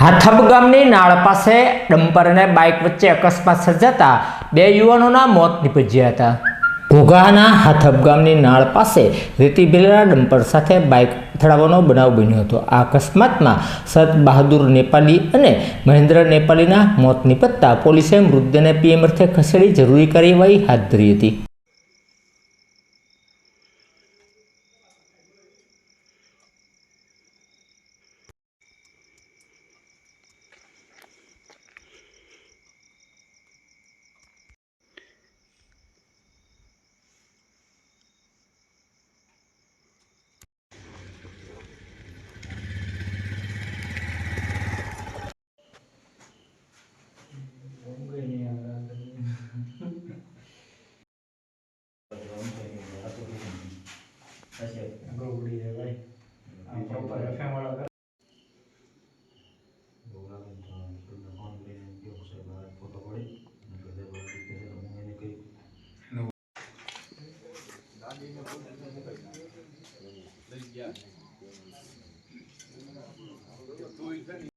હાથબ ગામની નાળ પાસે ડમ્પર અને બાઇક વચ્ચે અકસ્માત સર્જાતા બે યુવાનોના મોત નીપજ્યા હતા. ઘોઘાના હાથબ ગામની નાળ પાસે રેતી ભરેલા ડમ્પર સાથે બાઇક અથડાવાનો બનાવ બન્યો હતો. આ અકસ્માતમાં સત બહાદુર નેપાલી અને મહેન્દ્ર નેપાલીના મોત નીપજતા પોલીસે મૃતદેહને પીએમ અર્થે ખસેડી જરૂરી કાર્યવાહી હાથ ધરી હતી. હશે ગોગડી છે ભાઈ. આ પ્રોપર એફએમ વાળા Yeah.